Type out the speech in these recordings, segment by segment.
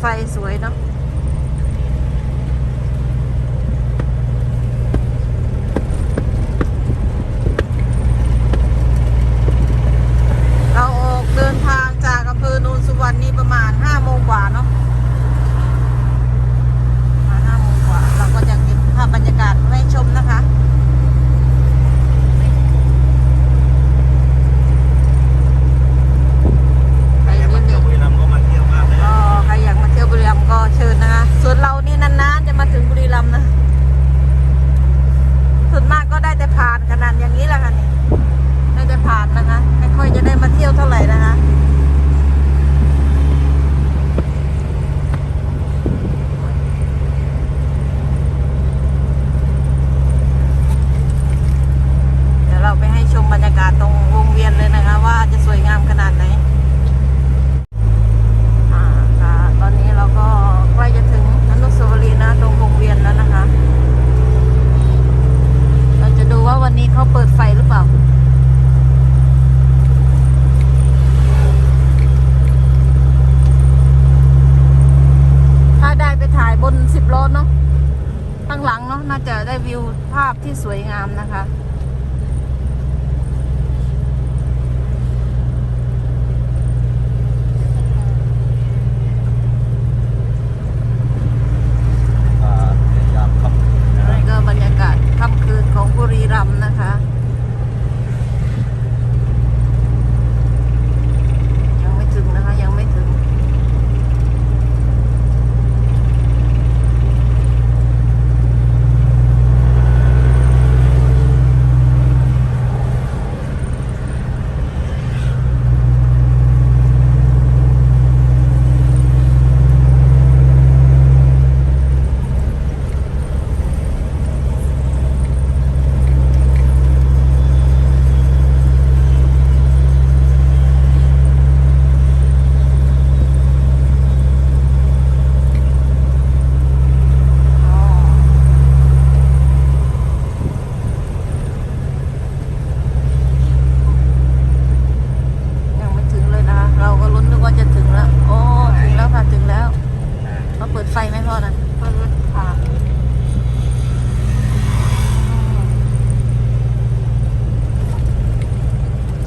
ไฟสวยเนาะ ภาพที่สวยงามนะคะ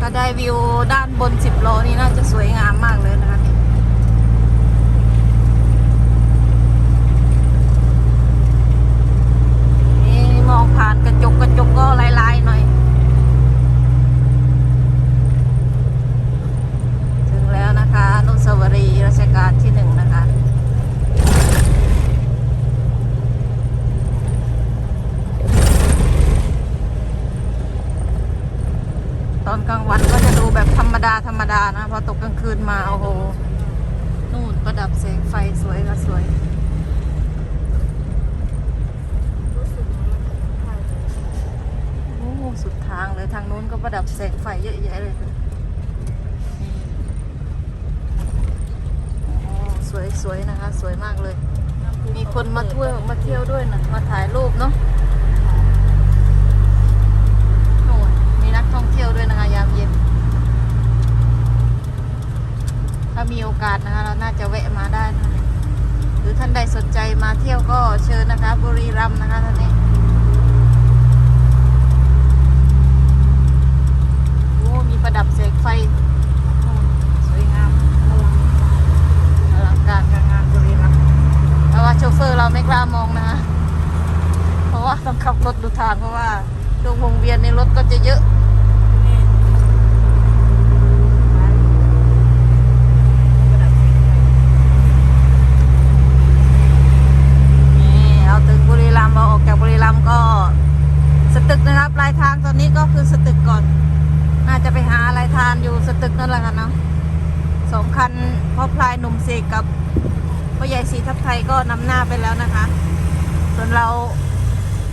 ถ้าได้วิวด้านบนสิบโลนี่น่าจะสวยงามมากเลยนะคะนี่มองผ่านกระจกกระจกก็ลายๆหน่อย ถึงแล้วนะคะนุสวรีรัชกาลที่หนึ่งนะคะ นะพอตกกลางคืนมาโอ้โหนู่นประดับแสงไฟสวยก็สวยโอ้สุดทางเลยทางนู้นก็ประดับแสงไฟเยอะแยะเลยสวยสวยนะคะ สวยมากเลย มีคนมาทั่ยวมาเที่ยวด้วยนะมาถ่ายรูปเนาะนู่นมีนักท่องเที่ยวด้วยนะคะาามีโอกาสนะคะ เราน่าจะแวะมาได้นะหรือท่านใดสนใจมาเที่ยวก็เชิญนะคะ บุรีรัมย์นะคะท่านนี้โอ้มีประดับแสงไฟสวยงามอลังการงานงานบุรีรัมย์แต่ว่าโชเฟอร์เราไม่กล้ามองนะคะเพราะว่าต้องขับรถดูทางเพราะว่าดวงวงเวียนในรถก็จะเยอะ คันพ่อพลายหนุ่มเสกกับพ่อใหญ่สีทับไทยก็นำหน้าไปแล้วนะคะ ส่วนเรา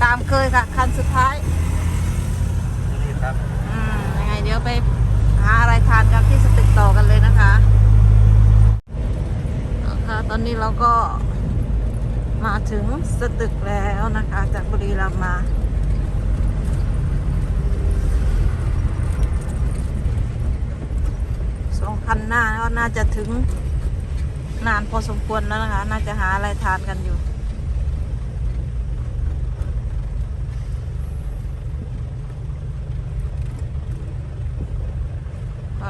ตามเคยค่ะ คันสุดท้ายนี่ครับอืมยังไงเดี๋ยวไปหาอะไรทานกันที่สตึกต่อกันเลยนะคะเอาค่ะตอนนี้เราก็มาถึงสตึกแล้วนะคะ จากบุรีรัมย์มา สองคันหน้าก็น่าจะถึงนานพอสมควรแล้วนะคะ น่าจะหาอะไรทานกันอยู่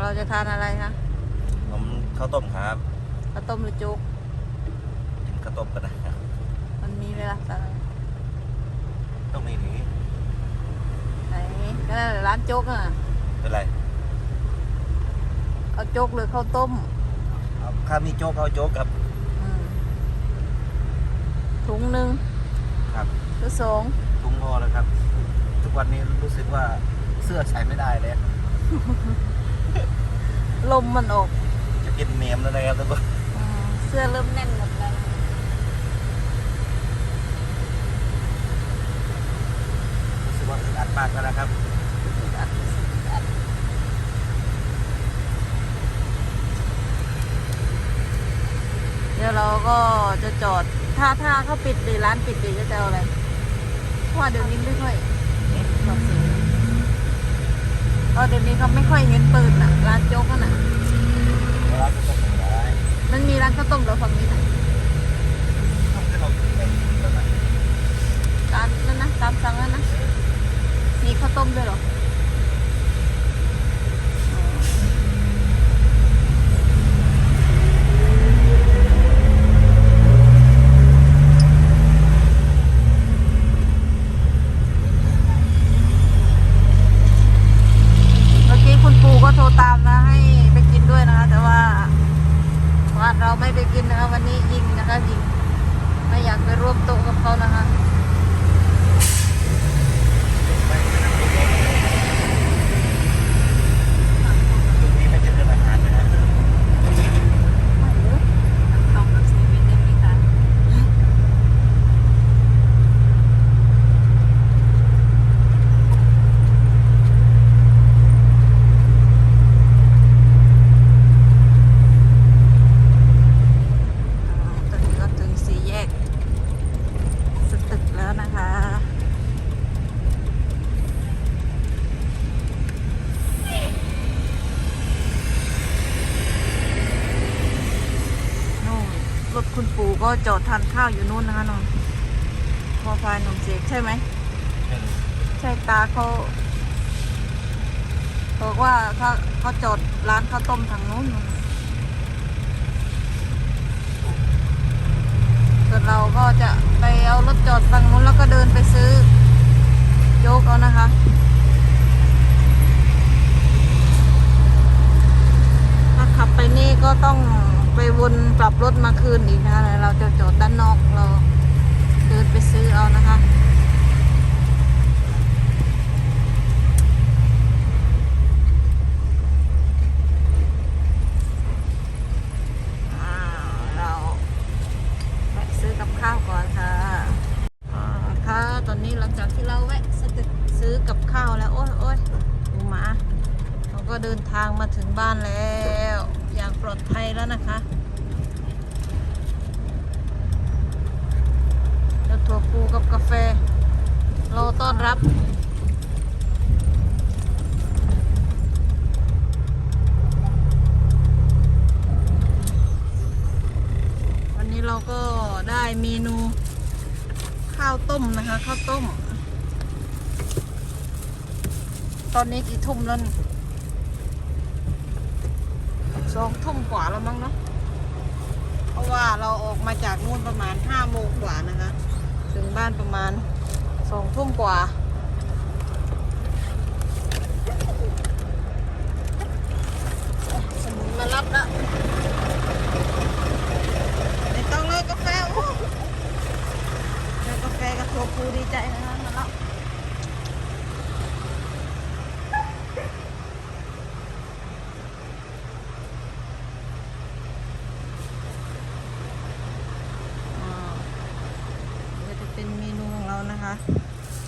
เราจะทานอะไรคะผมข้าวต้มครับข้าวต้มหรือโจ๊กกินข้าวต้มก็ได้ครับมันมีเวลาสั่งต้องมีนี้ไหนก็ได้ร้านโจ๊กอะเป็นไร เอาโจ๊กหรือข้าวต้มเอาข้ามีโจ๊กเอาโจ๊กครับ อืมถุงหนึ่งครับ หรือสองทุงพอแล้วครับ ทุกวันนี้รู้สึกว่าเสื้อใส่ไม่ได้เลยลมมันออกจะกินเมมแล้วนะครับทุกคนอืมเสื้อเริ่มแน่นหมดแล้วรู้สึกว่าอึดอัดมากแล้วนะครับ อัดอัดเดี๋ยวเรา ก็จะจอด ถ้าถ้าเขาปิดดีร้านปิดดีก็จะเอาอะไรเพราะว่าเดี๋ยวนี้ไม่ค่อยเห็นแบบนี้เออเดี๋ยวนี้เขาไม่ค่อยเห็นปืนอะ ร้านโจ๊กอะน่ะเวลาจะต้มได้มันมีร้านข้าวต้มเหราฝั่งนี้นะ ต้องให้เรากินแบบนั้นนะ ร้านนั่นนะตามสั่งนั่นนะ มีข้าวต้มด้วยเหรอเมื่อกี้คุณปูก็โทรตามนะ ให้ไปกินด้วยนะคะ แต่ว่าว่าเราไม่ไปกินนะคะ วันนี้ยิงนะคะยิง ไม่อยากไปร่วมโต๊ะกับเขานะคะ ช่วงนี้ไม่จะเดินอาหารนะฮะ ต้องกับเซเว่นได้ไหมคะตอนนี้ก็ถึงสี่แยกสตึกแล้วนะคะ นู่นรถคุณปู่ ก็จอดทานข้าวอยู่นู่นนะคะนนพอพายหนุ่มเสกใช่ไหม ใช่ตาเขาบอกว่าเขาเขาจอดร้านข้าวต้มทางนู้นส่วนเราก็จะไปเอารถจอดทางนู้นแล้วก็เดินไปซื้อโจ๊กเอานะคะถ้าขับไปนี่ก็ต้อง ไปวนกลับรถมาคืนอีกนะคะเราจะจอดด้านนอกเราเดินไปซื้อเอานะคะเราแวะซื้อกับข้าวก่อนค่ะค่ะตอนนี้หลังจากที่เราแวะซื้อกับข้าวแล้ว โอ้ยโอ้ยดูหมา เราก็เดินทางมาถึงบ้านแล้ว อย่างปลอดภัยแล้วนะคะ แล้วถั่วปูกับกาแฟรอต้อนรับวันนี้เราก็ได้เมนูข้าวต้มนะคะ ข้าวต้ม ตอนนี้กี่ทุ่มแล้ว สองทุ่มกว่าแล้วมั้งเนาะ เพราะว่าเราออกมาจากนู่นประมาณห้าโมงกว่านะคะ ถึงบ้านประมาณสองทุ่มกว่า สมุนมารับแล้ว ไม่ต้องเลยกาแฟโอ้เลยกาแฟกับถั่วพูดีใจนะคะมาแล้ว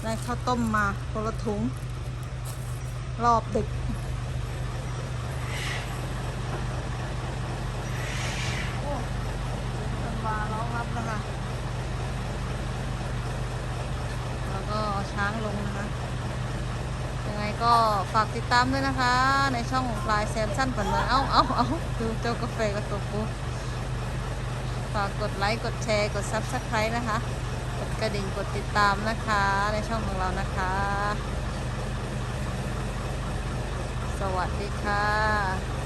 ได้ข้าวต้มมาคนละถุง รอบดึกโอ้ธันวาร้องรับนะคะ แล้วก็ช้างลงนะคะ ยังไงก็ฝากติดตามด้วยนะคะ ในช่องปลายแซมสั้นก่อนเลยเอ้าเอ้าเอ้าดูเจ้ากาแฟกับตัวปูฝากกดไลค์ กดแชร์ กดซับสไครต์นะคะ กระดิ่งกดติดตามนะคะในช่องของเรานะคะ สวัสดีค่ะ